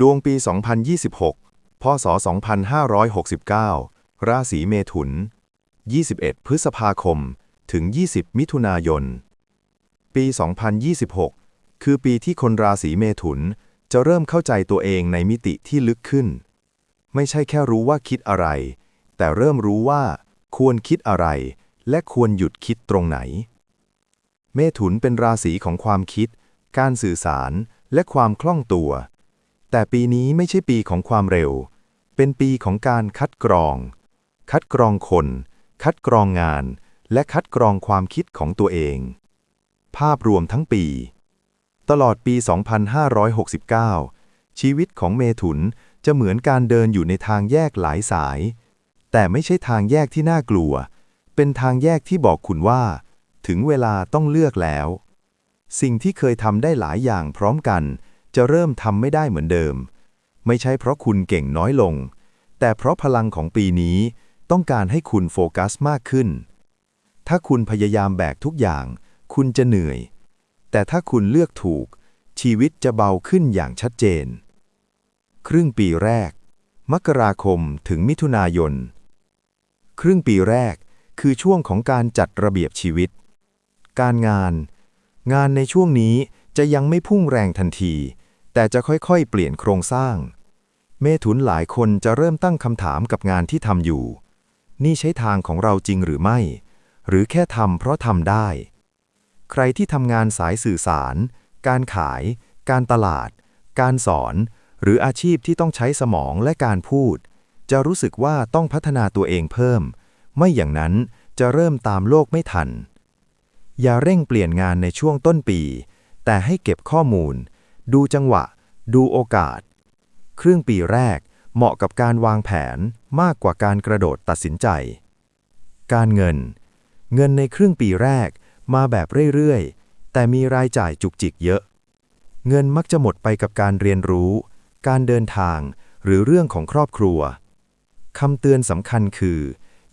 ดวงปี 2026 พศ 2569 ราศีเมถุน 21 พฤษภาคม ถึง 20 มิถุนายน ปี 2026 คือปีที่คนราศีเมถุนจะเริ่มเข้าใจตัวเองในมิติที่ลึกขึ้น ไม่ใช่แค่รู้ว่าคิดอะไร แต่เริ่มรู้ว่า ควรคิดอะไร และควรหยุดคิดตรงไหน เมถุนเป็นราศีของความคิด การสื่อสาร และความคล่องตัว แต่ปีนี้ไม่ใช่ปีของความเร็ว เป็นปีของการคัดกรอง คัดกรองคน คัดกรองงาน และคัดกรองความคิดของตัวเอง ภาพรวมทั้งปี ตลอดปี 2569 ชีวิตของเมถุนจะเหมือนการเดินอยู่ในทางแยกหลายสาย แต่ไม่ใช่ทางแยกที่น่ากลัว เป็นทางแยกที่บอกคุณว่า ถึงเวลาต้องเลือกแล้ว สิ่งที่เคยทำได้หลายอย่างพร้อมกัน จะเริ่มทำไม่ได้เหมือนเดิม ไม่ใช่เพราะคุณเก่งน้อยลง แต่เพราะพลังของปีนี้ต้องการให้คุณโฟกัสมากขึ้น ถ้าคุณพยายามแบกทุกอย่าง คุณจะเหนื่อย แต่ถ้าคุณเลือกถูก ชีวิตจะเบาขึ้นอย่างชัดเจน ครึ่งปีแรก มกราคมถึงมิถุนายน ครึ่งปีแรกคือช่วงของการจัดระเบียบชีวิต การงาน งานในช่วงนี้จะยังไม่พุ่งแรงทันที แต่จะค่อยๆ เปลี่ยนโครงสร้าง เมถุนหลายคนจะเริ่มตั้งคำถามกับงานที่ทำอยู่ นี่ใช้ทางของเราจริงหรือไม่ หรือแค่ทำเพราะทำได้ ใครที่ทำงานสายสื่อสาร การขาย การตลาด การสอน หรืออาชีพที่ต้องใช้สมองและการพูด จะรู้สึกว่าต้องพัฒนาตัวเองเพิ่ม ไม่อย่างนั้นจะเริ่มตามโลกไม่ทัน อย่าเร่งเปลี่ยนงานในช่วงต้นปี แต่ให้เก็บข้อมูล ดูจังหวะ ดูโอกาส ครึ่งปีแรกเหมาะกับการวางแผนมากกว่าการกระโดดตัดสินใจ การเงิน เงินในครึ่งปีแรกมาแบบเรื่อยๆ แต่มีรายจ่ายจุกจิกเยอะ เงินมักจะหมดไปกับการเรียนรู้ การเดินทาง หรือเรื่องของครอบครัวคำเตือนสำคัญคือ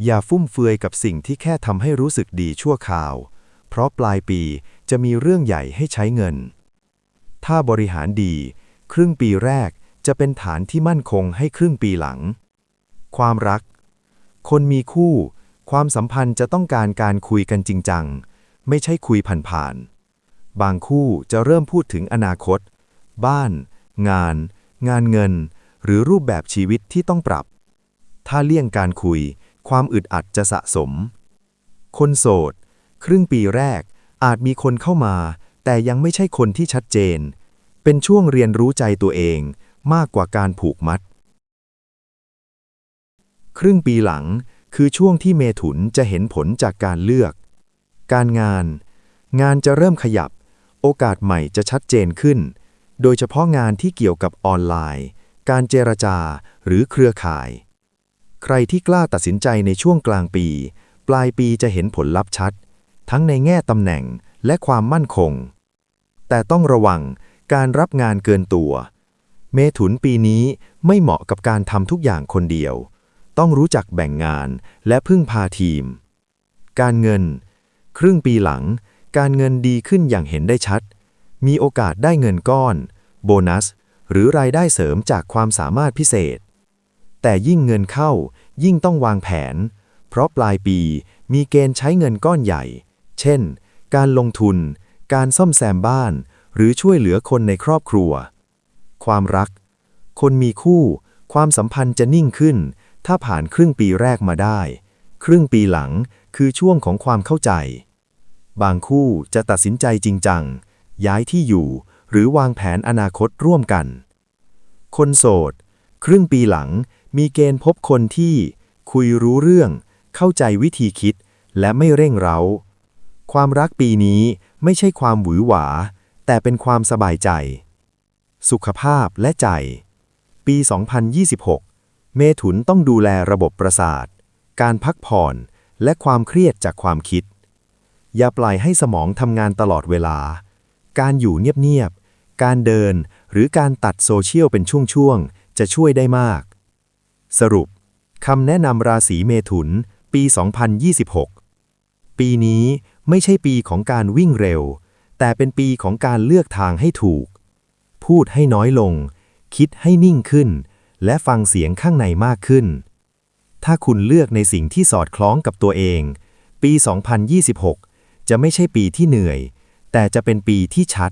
อย่าฟุ่มเฟือยกับสิ่งที่แค่ทำให้รู้สึกดีชั่วคราว เพราะปลายปีจะมีเรื่องใหญ่ให้ใช้เงิน ถ้าบริหารดี ครึ่งปีแรกจะเป็นฐานที่มั่นคงให้ครึ่งปีหลัง ความรัก คนมีคู่ ความสัมพันธ์จะต้องการการคุยกันจริงจัง ไม่ใช่คุยผ่านๆ บางคู่จะเริ่มพูดถึงอนาคต บ้าน งาน งานเงิน หรือรูปแบบชีวิตที่ต้องปรับ ถ้าเลี่ยงการคุย ความอึดอัดจะสะสม คนโสด ครึ่งปีแรกอาจมีคนเข้ามา แต่ยังไม่ใช่คนที่ชัดเจน เป็นช่วงเรียนรู้ใจตัวเองมากกว่าการผูกมัด ครึ่งปีหลังคือช่วงที่เมถุนจะเห็นผลจากการเลือก การงาน งานจะเริ่มขยับ โอกาสใหม่จะชัดเจนขึ้น โดยเฉพาะงานที่เกี่ยวกับออนไลน์ การเจรจาหรือเครือข่าย ใครที่กล้าตัดสินใจในช่วงกลางปี ปลายปีจะเห็นผลลัพธ์ชัด ทั้งในแง่ตำแหน่ง และความมั่นคง แต่ต้องระวังการรับงานเกินตัว เมถุนปีนี้ไม่เหมาะกับการทำทุกอย่างคนเดียว ต้องรู้จักแบ่งงานและพึ่งพาทีม การเงิน ครึ่งปีหลัง การเงินดีขึ้นอย่างเห็นได้ชัด มีโอกาสได้เงินก้อน โบนัส หรือรายได้เสริมจากความสามารถพิเศษ แต่ยิ่งเงินเข้ายิ่งต้องวางแผน เพราะปลายปีมีเกณฑ์ใช้เงินก้อนใหญ่ เช่น การลงทุน การซ่อมแซมบ้าน หรือช่วยเหลือคนในครอบครัว ความรัก คนมีคู่ ความสัมพันธ์จะนิ่งขึ้น ถ้าผ่านครึ่งปีแรกมาได้ ครึ่งปีหลังคือช่วงของความเข้าใจ บางคู่จะตัดสินใจจริงจัง ย้ายที่อยู่ หรือวางแผนอนาคตร่วมกัน คนโสด ครึ่งปีหลังมีเกณฑ์พบคนที่ คุยรู้เรื่อง เข้าใจวิธีคิด และไม่เร่งเร้า ความรักปีนี้ไม่ใช่ความหวือหวา แต่เป็นความสบายใจ สุขภาพและใจ ปี 2026 เมถุนต้องดูแลระบบประสาท การพักผ่อน และความเครียดจากความคิด อย่าปล่อยให้สมองทำงานตลอดเวลา การอยู่เงียบๆ การเดินหรือการตัดโซเชียลเป็นช่วงๆ จะช่วยได้มาก สรุปคำแนะนำราศีเมถุนปี 2026 ปีนี้ ไม่ใช่ปีของการวิ่งเร็ว แต่เป็นปีของการเลือกทางให้ถูก พูดให้น้อยลง คิดให้นิ่งขึ้น และฟังเสียงข้างในมากขึ้น ถ้าคุณเลือกในสิ่งที่สอดคล้องกับตัวเอง ปี 2026 จะไม่ใช่ปีที่เหนื่อย แต่จะเป็นปีที่ชัด